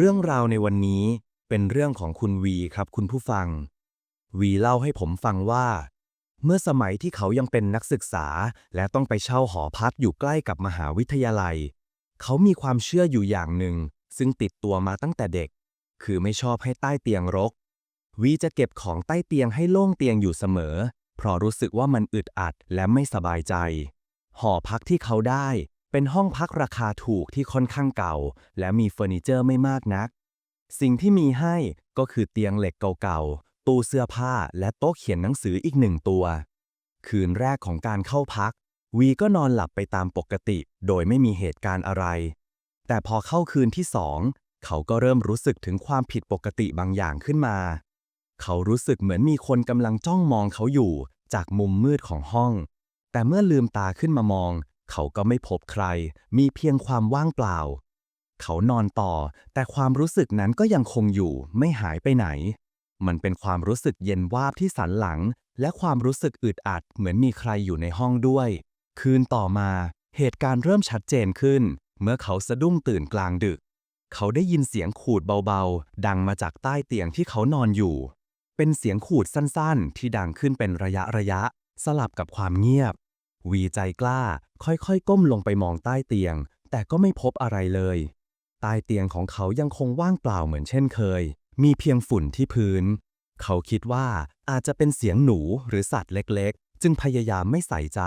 เรื่องราวในวันนี้เป็นเรื่องของคุณวีครับคุณผู้ฟัง วีเล่าให้ผมฟังว่า เมื่อสมัยที่เขายังเป็นนักศึกษา และต้องไปเช่าหอพักอยู่ใกล้กับมหาวิทยาลัย เขามีความเชื่ออยู่อย่างหนึ่ง ซึ่งติดตัวมาตั้งแต่เด็ก คือไม่ชอบให้ใต้เตียงรก วีจะเก็บของใต้เตียงให้โล่งเตียงอยู่เสมอ เพราะรู้สึกว่ามันอึดอัดและไม่สบายใจ หอพักที่เขาได้ เป็นห้องพักราคาถูกที่ค่อนข้างเก่า และมีเฟอร์นิเจอร์ไม่มากนัก สิ่งที่มีให้ก็คือเตียงเหล็กเก่าๆ ตู้เสื้อผ้าและโต๊ะเขียนหนังสืออีกหนึ่งตัว คืนแรกของการเข้าพัก วีก็นอนหลับไปตามปกติ โดยไม่มีเหตุการณ์อะไร แต่พอเข้าคืนที่สองเขาก็เริ่มรู้สึกถึงความผิดปกติบางอย่างขึ้นมา เขารู้สึกเหมือนมีคนกำลังจ้องมองเขาอยู่จากมุมมืดของห้อง แต่เมื่อลืมตาขึ้นมามอง เขาก็ไม่พบใคร มีเพียงความว่างเปล่า เขานอนต่อ แต่ความรู้สึกนั้นก็ยังคงอยู่ ไม่หายไปไหน มันเป็นความรู้สึกเย็นวาบที่สันหลัง และความรู้สึกอึดอัด เหมือนมีใครอยู่ในห้องด้วย คืนต่อมา เหตุการณ์เริ่มชัดเจนขึ้น เมื่อเขาสะดุ้งตื่นกลางดึก เขาได้ยินเสียงขูดเบาๆ ดังมาจากใต้เตียงที่เขานอนอยู่ เป็นเสียงขูดสั้นๆ ที่ดังขึ้นเป็นระยะระยะ สลับกับความเงียบ วีใจกล้า ค่อยๆ ก้มลงไปมองใต้เตียง แต่ก็ไม่พบอะไรเลย ใต้เตียงของเขายังคงว่างเปล่าเหมือนเช่นเคย มีเพียงฝุ่นที่พื้น เขาคิดว่าอาจจะเป็นเสียงหนูหรือสัตว์เล็กๆ จึงพยายามไม่ใส่ใจ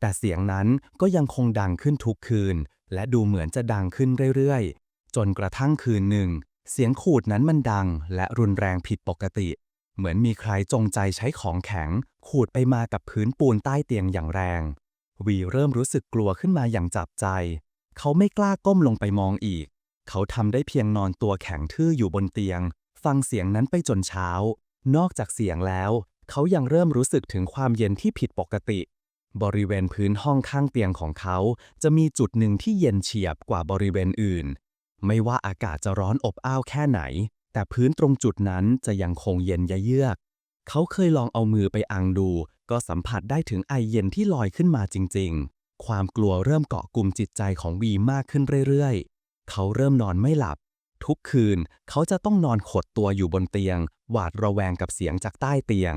แต่เสียงนั้นก็ยังคงดังขึ้นทุกคืน และดูเหมือนจะดังขึ้นเรื่อยๆ จนกระทั่งคืนหนึ่ง เสียงขูดนั้นมันดังและรุนแรงผิดปกติ เหมือนมีใครจงใจใช้ของแข็ง ขูดไปมากับพื้นปูนใต้เตียงอย่างแรง วีเริ่มรู้สึกกลัวขึ้นมาอย่างจับใจ เขาไม่กล้าก้มลงไปมองอีก เขาทำได้เพียงนอนตัวแข็งทื่ออยู่บนเตียง ฟังเสียงนั้นไปจนเช้า นอกจากเสียงแล้ว เขายังเริ่มรู้สึกถึงความเย็นที่ผิดปกติ บริเวณพื้นห้องข้างเตียงของเขา จะมีจุดหนึ่งที่เย็นเฉียบกว่าบริเวณอื่น ไม่ว่าอากาศจะร้อนอบอ้าวแค่ไหน แต่พื้นตรงจุดนั้นจะยังคงเย็นยะเยือก เขาเคยลองเอามือไปอังดู ก็สัมผัสได้ถึงไอเย็นที่ลอยขึ้นมาจริง ๆ ความกลัวเริ่มเกาะกลุ่มจิตใจของวีมากขึ้นเรื่อยๆ เขาเริ่มนอนไม่หลับ ทุกคืนเขาจะต้องนอนขดตัวอยู่บนเตียง หวาดระแวงกับเสียงจากใต้เตียง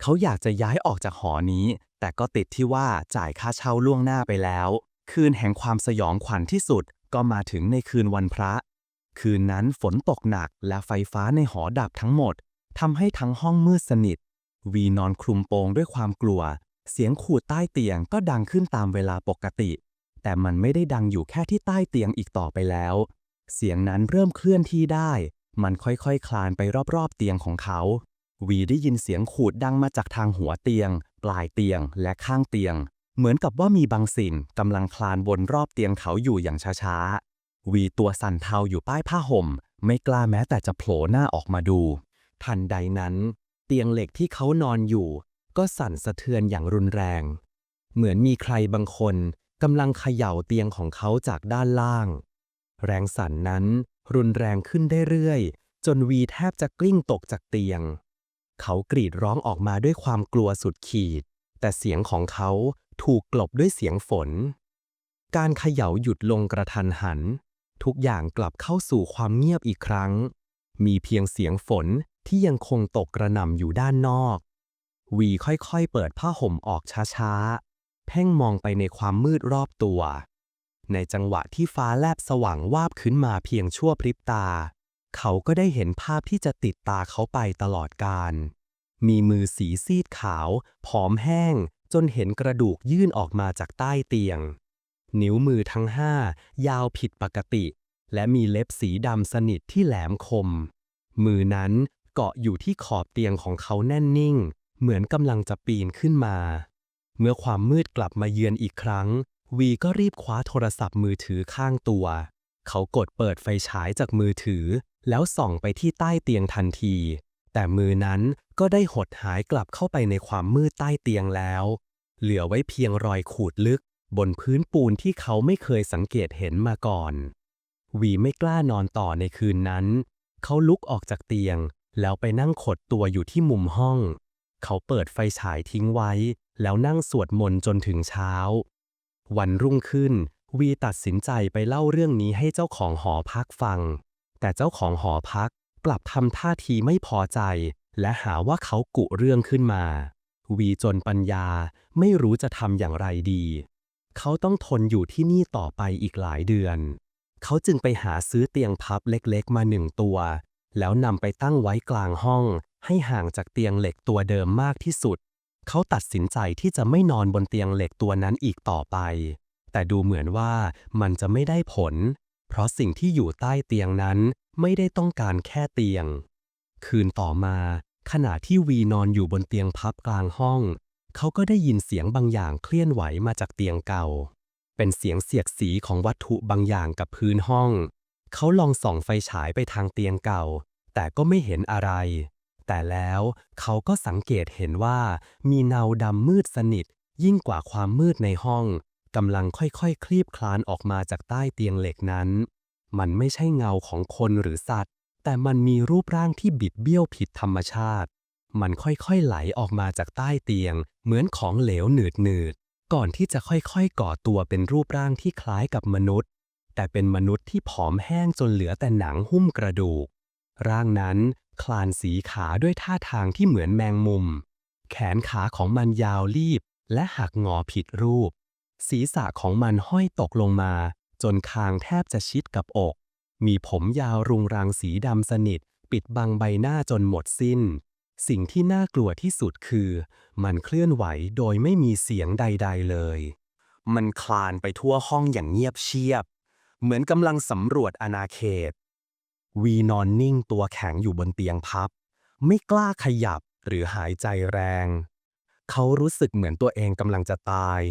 เขาอยากจะย้ายออกจากหอนี้ แต่ก็ติดที่ว่าจ่ายค่าเช่าล่วงหน้าไปแล้ว คืนแห่งความสยองขวัญที่สุดก็มาถึงในคืนวันพระ คืนนั้นฝนตกหนักและไฟฟ้าในหอดับทั้งหมดทำให้ทั้งห้องมืดสนิท วีนอนคลุมโปงด้วยความกลัว เสียงขูดใต้เตียงก็ดังขึ้นตามเวลาปกติ แต่มันไม่ได้ดังอยู่แค่ที่ใต้เตียงอีกต่อไปแล้ว เสียงนั้นเริ่มเคลื่อนที่ได้ มันค่อยๆคคลานไปรอบๆเตียงของเขา วีได้ยินเสียงขูดดังมาจากทางหัวเตียง ปลายเตียงและข้างเตียง เหมือนกับว่ามีบางสิ่งกำลังคลานบนรอบเตียงเขาอยู่อย่างช้าๆ วีตัวสั่นเทาอยู่ใต้ผ้าห่ม ไม่กล้าแม้แต่จะโผล่หน้าออกมาดู ทันใดนั้น เตียงเหล็กที่เขานอนอยู่ ก็สั่นสะเทือนอย่างรุนแรง เหมือนมีใครบางคนกำลังเขย่าเตียงของเขาจากด้านล่าง แรงสั่นนั้นรุนแรงขึ้นได้เรื่อยจนวีแทบจะกลิ้งตกจากเตียง เขากรีดร้องออกมาด้วยความกลัวสุดขีด แต่เสียงของเขาถูกกลบด้วยเสียงฝน การเขย่าหยุดลงกระทันหัน ทุกอย่างกลับเข้าสู่ความเงียบอีกครั้ง มีเพียงเสียงฝนที่ยังคงตกกระหน่ำอยู่ด้านนอก วีค่อยๆ เปิดผ้าห่มออกช้าๆ เพ่งมองไปในความมืดรอบตัว ในจังหวะที่ฟ้าแลบสว่างวาบขึ้นมาเพียงชั่วพริบตา เขาก็ได้เห็นภาพที่จะติดตาเขาไปตลอดกาลมีมือสีซีดขาว ผอมแห้ง จนเห็นกระดูกยื่นออกมาจากใต้เตียง นิ้วมือทั้งห้ายาวผิดปกติ และมีเล็บสีดำสนิทที่แหลมคม มือนั้นเกาะอยู่ที่ขอบเตียงของเขาแน่นนิ่ง เหมือนกำลังจะปีนขึ้นมา เมื่อความมืดกลับมาเยือนอีกครั้ง วีก็รีบคว้าโทรศัพท์มือถือข้างตัว เขากดเปิดไฟฉายจากมือถือ แล้วส่องไปที่ใต้เตียงทันที แต่มือนั้นก็ได้หดหายกลับเข้าไปในความมืดใต้เตียงแล้ว เหลือไว้เพียงรอยขูดลึก บนพื้นปูนที่เขาไม่เคยสังเกตเห็นมาก่อน วีไม่กล้านอนต่อในคืนนั้น เขาลุกออกจากเตียง แล้วไปนั่งขดตัวอยู่ที่มุมห้อง เขาเปิดไฟฉายทิ้งไว้ แล้วนั่งสวดมนต์จนถึงเช้า วันรุ่งขึ้น วีตัดสินใจไปเล่าเรื่องนี้ให้เจ้าของหอพักฟัง แต่เจ้าของหอพักกลับทำท่าทีไม่พอใจ และหาว่าเขากุเรื่องขึ้นมา วีจนปัญญาไม่รู้จะทำอย่างไรดี เขาต้องทนอยู่ที่นี่ต่อไปอีกหลายเดือน เขาจึงไปหาซื้อเตียงพับเล็กๆมาหนึ่งตัว แล้วนำไปตั้งไว้กลางห้อง ให้ห่างจากเตียงเหล็กตัวเดิมมากที่สุด เขาตัดสินใจที่จะไม่นอนบนเตียงเหล็กตัวนั้นอีกต่อไป แต่ดูเหมือนว่ามันจะไม่ได้ผล เพราะสิ่งที่อยู่ใต้เตียงนั้นไม่ได้ต้องการแค่เตียง คืนต่อมา ขณะที่วีนอนอยู่บนเตียงพับกลางห้อง เขาก็ได้ยินเสียงบางอย่างเคลื่อนไหวมาจากเตียงเก่า เป็นเสียงเสียดสีของวัตถุบางอย่างกับพื้นห้อง เขาลองส่องไฟฉายไปทางเตียงเก่า แต่ก็ไม่เห็นอะไร แต่แล้วเขาก็สังเกตเห็นว่ามีเงาดำมืดสนิท ยิ่งกว่าความมืดในห้องกำลังค่อยๆคคลีบคลานออกมาจากใต้เตียงเหล็กนั้น มันไม่ใช่เงาของคนหรือสัตว์ แต่มันมีรูปร่างที่บิดเบี้ยวผิดธรรมชาติ มันค่อยๆไหลออกมาจากใต้เตียง เหมือนของเหลวหนืดๆ ก่อนที่จะค่อยๆก่อตัวเป็นรูปร่างที่คล้ายกับมนุษย์ แต่เป็นมนุษย์ที่ผอมแห้งจนเหลือแต่หนังหุ้มกระดูก ร่างนั้นคลานสีขาด้วยท่าทางที่เหมือนแมงมุม แขนขาของมันยาวรีบ และหักงอผิดรูป ศีรษะของมันห้อยตกลงมา จนคางแทบจะชิดกับอก มีผมยาวรุงรังสีดำสนิท ปิดบังใบหน้าจนหมดสิ้น สิ่งที่น่ากลัวที่สุดคือ มันเคลื่อนไหวโดยไม่มีเสียงใด ๆ เลย มันคลานไปทั่วห้องอย่างเงียบเชียบ เหมือนกำลังสำรวจอาณาเขต วีนอนนิ่งตัวแข็งอยู่บนเตียงพับ ไม่กล้าขยับหรือหายใจแรง เขารู้สึกเหมือนตัวเองกำลังจะตาย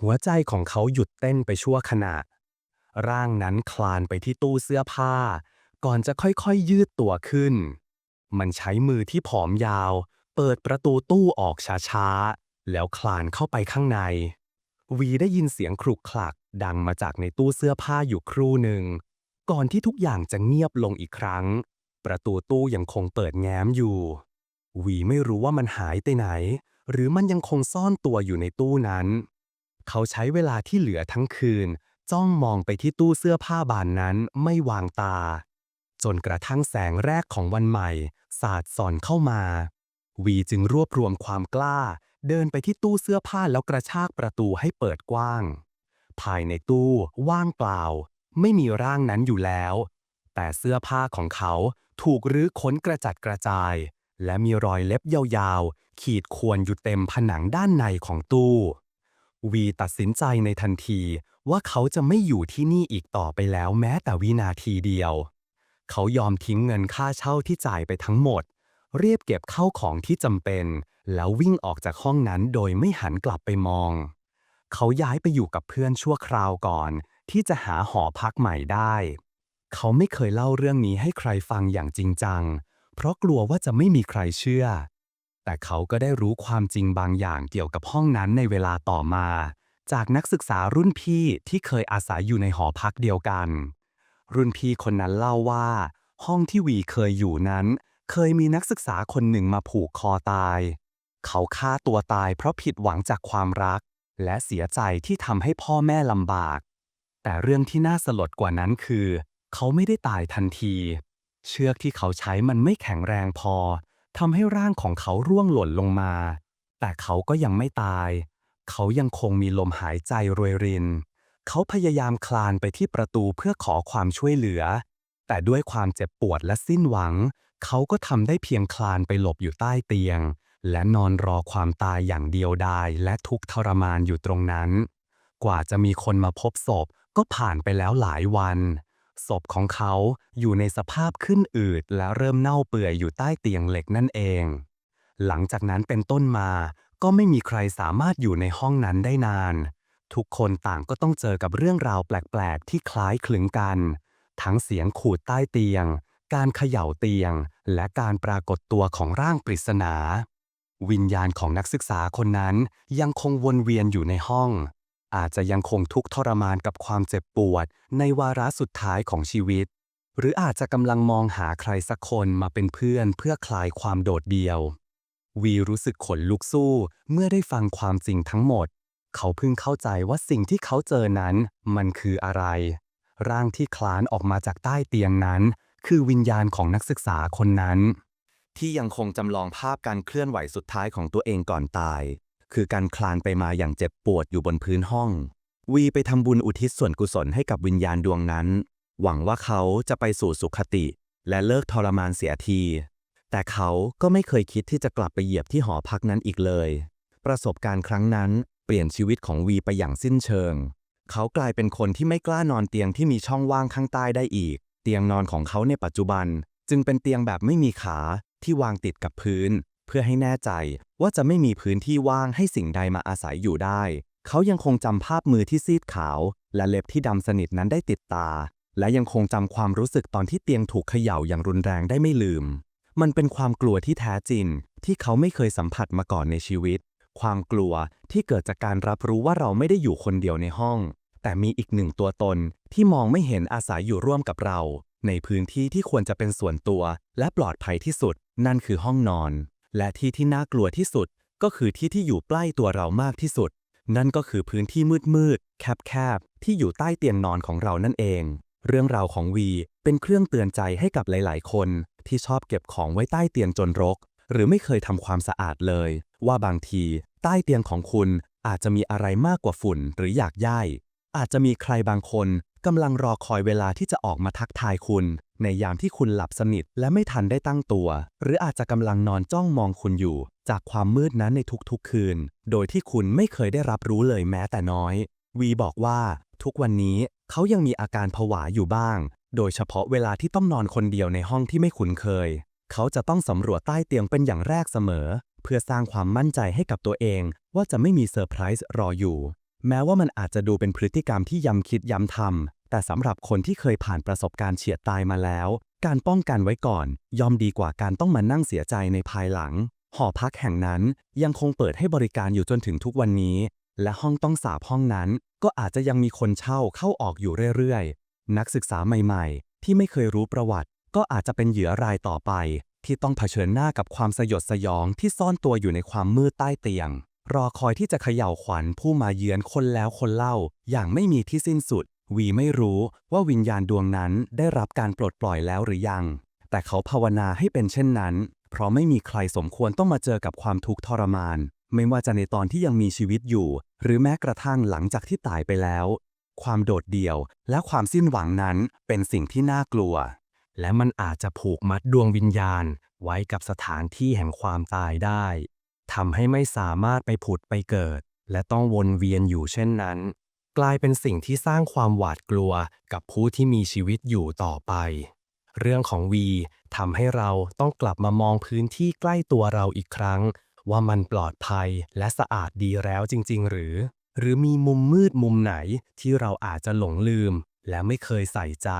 หัวใจของเขาหยุดเต้นไปชั่วขณะ ร่างนั้นคลานไปที่ตู้เสื้อผ้า ก่อนจะค่อยๆยืดตัวขึ้น มันใช้มือที่ผอมยาว เปิดประตูตู้ออกช้าๆ แล้วคลานเข้าไปข้างใน วีได้ยินเสียงครุกคลักดังมาจากในตู้เสื้อผ้าอยู่ครู่หนึ่ง ก่อนที่ทุกอย่างจะเงียบลงอีกครั้ง ประตูตู้ยังคงเปิดแง้มอยู่ วีไม่รู้ว่ามันหายไปไหน หรือมันยังคงซ่อนตัวอยู่ในตู้นั้น เขาใช้เวลาที่เหลือทั้งคืน จ้องมองไปที่ตู้เสื้อผ้าบานนั้นไม่วางตา จนกระทั่งแสงแรกของวันใหม่าสาดส่องเข้ามา วีจึงรวบรวมความกล้า เดินไปที่ตู้เสื้อผ้าแล้วกระชากประตูให้เปิดกว้าง ภายในตู้ว่างเปล่า ไม่มีร่างนั้นอยู่แล้ว แต่เสื้อผ้าของเขาถูกรื้อค้นกระจัดกระจาย และมีรอยเล็บยาวๆ ขีดข่วนอยู่เต็มผนังด้านในของตู้ วีตัดสินใจในทันทีว่าเขาจะไม่อยู่ที่นี่อีกต่อไปแล้วแม้แต่วินาทีเดียว เขายอมทิ้งเงินค่าเช่าที่จ่ายไปทั้งหมด เรียบเก็บเข้าของที่จำเป็น แล้ววิ่งออกจากห้องนั้นโดยไม่หันกลับไปมอง เขาย้ายไปอยู่กับเพื่อนชั่วคราวก่อน ที่จะหาหอพักใหม่ได้ เขาไม่เคยเล่าเรื่องนี้ให้ใครฟังอย่างจริงจัง เพราะกลัวว่าจะไม่มีใครเชื่อ แต่เขาก็ได้รู้ความจริงบางอย่างเกี่ยวกับห้องนั้นในเวลาต่อมา จากนักศึกษารุ่นพี่ที่เคยอาศัยอยู่ในหอพักเดียวกัน รุ่นพี่คนนั้นเล่าว่า ห้องที่วีเคยอยู่นั้น เคยมีนักศึกษาคนหนึ่งมาผูกคอตาย เขาฆ่าตัวตายเพราะผิดหวังจากความรัก และเสียใจที่ทำให้พ่อแม่ลำบาก แต่เรื่องที่น่าสลดกว่านั้นคือ เขาไม่ได้ตายทันที เชือกที่เขาใช้มันไม่แข็งแรงพอทำให้ร่างของเขาร่วงหล่นลงมา แต่เขาก็ยังไม่ตาย เขายังคงมีลมหายใจรวยริน เขาพยายามคลานไปที่ประตูเพื่อขอความช่วยเหลือ แต่ด้วยความเจ็บปวดและสิ้นหวัง เขาก็ทำได้เพียงคลานไปหลบอยู่ใต้เตียง และนอนรอความตายอย่างเดียวดายและทุกข์ทรมานอยู่ตรงนั้น กว่าจะมีคนมาพบศพก็ผ่านไปแล้วหลายวัน ศพของเขาอยู่ในสภาพขึ้นอืดและเริ่มเน่าเปื่อยอยู่ใต้เตียงเหล็กนั่นเอง หลังจากนั้นเป็นต้นมาก็ไม่มีใครสามารถอยู่ในห้องนั้นได้นาน ทุกคนต่างก็ต้องเจอกับเรื่องราวแปลก ๆ ที่คล้ายคลึงกัน ทั้งเสียงขูดใต้เตียง การเขย่าเตียง และการปรากฏตัวของร่างปริศนา วิญญาณของนักศึกษาคนนั้นยังคงวนเวียนอยู่ในห้อง อาจจะยังคงทุกข์ทรมานกับความเจ็บปวด ในวาระสุดท้ายของชีวิต หรืออาจจะกำลังมองหาใครสักคนมาเป็นเพื่อนเพื่อคลายความโดดเดี่ยว วีรู้สึกขนลุกสู้เมื่อได้ฟังความจริงทั้งหมด เขาเพิ่งเข้าใจว่าสิ่งที่เขาเจอนั้นมันคืออะไร ร่างที่คลานออกมาจากใต้เตียงนั้น คือวิญญาณของนักศึกษาคนนั้น ที่ยังคงจำลองภาพการเคลื่อนไหวสุดท้ายของตัวเองก่อนตาย คือการคลานไปมาอย่างเจ็บปวดอยู่บนพื้นห้อง วีไปทำบุญอุทิศส่วนกุศลให้กับวิญญาณดวงนั้น หวังว่าเขาจะไปสู่สุขติ และเลิกทรมานเสียที แต่เขาก็ไม่เคยคิดที่จะกลับไปเหยียบที่หอพักนั้นอีกเลยประสบการณ์ครั้งนั้น ลี่ยนชีวิตของวีไปอย่างสิ้นเชิง เขากลายเป็นคนที่ไม่กล้านอนเตียงที่มีช่องว่างข้างใต้ได้อีก เตียงนอนของเขาในปัจจุบัน จึงเป็นเตียงแบบไม่มีขาที่วางติดกับพื้น เพื่อให้แน่ใจว่าจะไม่มีพื้นที่ว่างให้สิ่งใดมาอาศัยอยู่ได้ เขายังคงจำภาพมือที่ซีดขาว และเล็บที่ดำสนิทนั้นได้ติดตา และยังคงจำความรู้สึกตอนที่เตียงถูกเขย่าอย่างรุนแรงได้ไม่ลืม มันเป็นความกลัวที่แท้จริงที่เขาไม่เคยสัมผัสมาก่อนในชีวิต ความกลัวที่เกิดจากการรับรู้ว่าเราไม่ได้อยู่คนเดียวในห้อง แต่มีอีกหนึ่งตัวตนที่มองไม่เห็นอาศัยอยู่ร่วมกับเรา ในพื้นที่ที่ควรจะเป็นส่วนตัวและปลอดภัยที่สุด นั่นคือห้องนอน และที่ที่น่ากลัวที่สุด ก็คือที่ที่อยู่ใกล้ตัวเรามากที่สุด นั่นก็คือพื้นที่มืดๆแคบๆที่อยู่ใต้เตียงนอนของเรานั่นเอง เรื่องราวของวีเป็นเครื่องเตือนใจให้กับหลาย ๆ คนที่ชอบเก็บของไว้ใต้เตียงจนรก หรือไม่เคยทำความสะอาดเลย ว่าบางทีใต้เตียงของคุณอาจจะมีอะไรมากกว่าฝุ่นหรืออยากย่ายอาจจะมีใครบางคนกำลังรอคอยเวลาที่จะออกมาทักทายคุณ ในยามที่คุณหลับสนิทและไม่ทันได้ตั้งตัว หรืออาจจะกำลังนอนจ้องมองคุณอยู่ จากความมืดนั้นในทุกๆคืน โดยที่คุณไม่เคยได้รับรู้เลยแม้แต่น้อย วีบอกว่า ทุกวันนี้เขายังมีอาการผวาอยู่บ้าง โดยเฉพาะเวลาที่ต้องนอนคนเดียวในห้องที่ไม่คุ้นเคย เขาจะต้องสำรวจใต้เตียงเป็นอย่างแรกเสมอ เพื่อสร้างความมั่นใจให้กับตัวเองว่าจะไม่มีเซอร์ไพรส์รออยู่ แม้ว่ามันอาจจะดูเป็นพฤติกรรมที่ย้ำคิดย้ำทำแต่สำหรับคนที่เคยผ่านประสบการณ์เฉียดตายมาแล้ว การป้องกันไว้ก่อน ย่อมดีกว่าการต้องมานั่งเสียใจในภายหลัง หอพักแห่งนั้นยังคงเปิดให้บริการอยู่จนถึงทุกวันนี้ และห้องต้องสาบห้องนั้น ก็อาจจะยังมีคนเช่าเข้าออกอยู่เรื่อยๆ นักศึกษาใหม่ ๆ ที่ไม่เคยรู้ประวัติ ก็อาจจะเป็นเหยื่อรายต่อไป ที่ต้องเผชิญหน้ากับความสยดสยองที่ซ่อนตัวอยู่ในความมืดใต้เตียง รอคอยที่จะเขย่าขวัญผู้มาเยือนคนแล้วคนเล่า อย่างไม่มีที่สิ้นสุด วีไม่รู้ว่าวิญญาณดวงนั้นได้รับการปลดปล่อยแล้วหรือยัง แต่เขาภาวนาให้เป็นเช่นนั้น เพราะไม่มีใครสมควรต้องมาเจอกับความทุกข์ทรมาน ไม่ว่าจะในตอนที่ยังมีชีวิตอยู่ หรือแม้กระทั่งหลังจากที่ตายไปแล้ว ความโดดเดี่ยวและความสิ้นหวังนั้นเป็นสิ่งที่น่ากลัว และมันอาจจะผูกมัดดวงวิญญาณไว้กับสถานที่แห่งความตายได้ทำให้ไม่สามารถไปผุดไปเกิด และต้องวนเวียนอยู่เช่นนั้น กลายเป็นสิ่งที่สร้างความหวาดกลัวกับผู้ที่มีชีวิตอยู่ต่อไป เรื่องของวีทำให้เราต้องกลับมามองพื้นที่ใกล้ตัวเราอีกครั้ง ว่ามันปลอดภัยและสะอาดดีแล้วจริง ๆ หรือ หรือมีมุมมืดมุมไหนที่เราอาจจะหลงลืม และไม่เคยใส่ใจ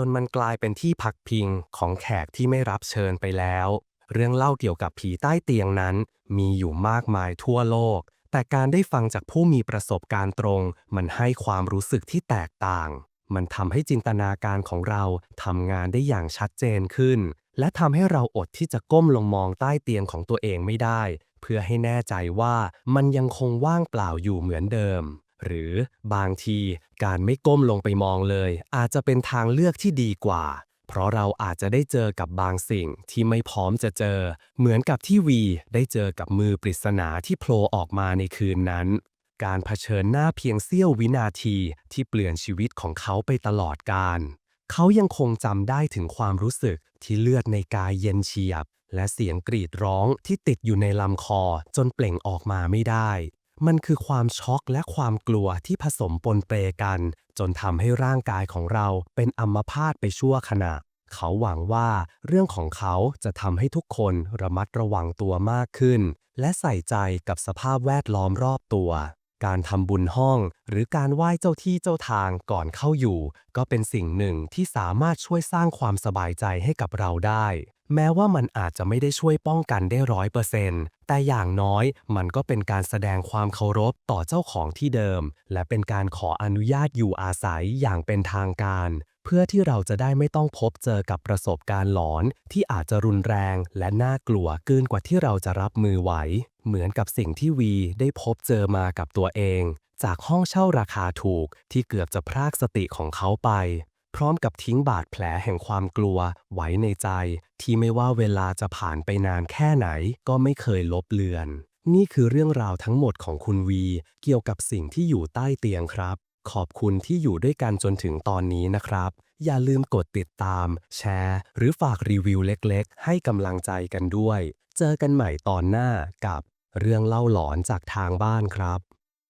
จนมันกลายเป็นที่พักพิงของแขกที่ไม่รับเชิญไปแล้ว เรื่องเล่าเกี่ยวกับผีใต้เตียงนั้น มีอยู่มากมายทั่วโลก แต่การได้ฟังจากผู้มีประสบการณ์ตรง มันให้ความรู้สึกที่แตกต่าง มันทำให้จินตนาการของเราทำงานได้อย่างชัดเจนขึ้น และทำให้เราอดที่จะก้มลงมองใต้เตียงของตัวเองไม่ได้ เพื่อให้แน่ใจว่ามันยังคงว่างเปล่าอยู่เหมือนเดิม หรือบางทีการไม่ก้มลงไปมองเลย อาจจะเป็นทางเลือกที่ดีกว่า เพราะเราอาจจะได้เจอกับบางสิ่งที่ไม่พร้อมจะเจอ เหมือนกับที่วีได้เจอกับมือปริศนาที่โผล่ออกมาในคืนนั้น การเผชิญหน้าเพียงเสี้ยววินาทีที่เปลี่ยนชีวิตของเขาไปตลอดกาลเขายังคงจำได้ถึงความรู้สึกที่เลือดในกายเย็นเฉียบ และเสียงกรีดร้องที่ติดอยู่ในลำคอจนเปล่งออกมาไม่ได้ มันคือความช็อกและความกลัวที่ผสมปนเปกัน จนทำให้ร่างกายของเราเป็นอัมพาตไปชั่วขณะ เขาหวังว่าเรื่องของเขาจะทำให้ทุกคนระมัดระวังตัวมากขึ้น และใส่ใจกับสภาพแวดล้อมรอบตัว การทำบุญห้อง หรือการไหว้เจ้าที่เจ้าทางก่อนเข้าอยู่ ก็เป็นสิ่งหนึ่งที่สามารถช่วยสร้างความสบายใจให้กับเราได้ แม้ว่ามันอาจจะไม่ได้ช่วยป้องกันได้ร้อยเปอร์เซนต์แต่อย่างน้อยมันก็เป็นการแสดงความเคารพต่อเจ้าของที่เดิม และเป็นการขออนุญาตอยู่อาศัยอย่างเป็นทางการ เพื่อที่เราจะได้ไม่ต้องพบเจอกับประสบการณ์หลอน ที่อาจจะรุนแรงและน่ากลัวเกินกว่าที่เราจะรับมือไหว เหมือนกับสิ่งที่วีได้พบเจอมากับตัวเอง จากห้องเช่าราคาถูกที่เกือบจะพรากสติของเขาไป พร้อมกับทิ้งบาดแผลแห่งความกลัว ไว้ในใจ ที่ไม่ว่าเวลาจะผ่านไปนานแค่ไหน ก็ไม่เคยลบเลือน นี่คือเรื่องราวทั้งหมดของคุณวี เกี่ยวกับสิ่งที่อยู่ใต้เตียงครับ ขอบคุณที่อยู่ด้วยกันจนถึงตอนนี้นะครับ อย่าลืมกดติดตาม แชร์ หรือฝากรีวิวเล็กๆ ให้กำลังใจกันด้วย เจอกันใหม่ตอนหน้ากับเรื่องเล่าหลอนจากทางบ้านครับ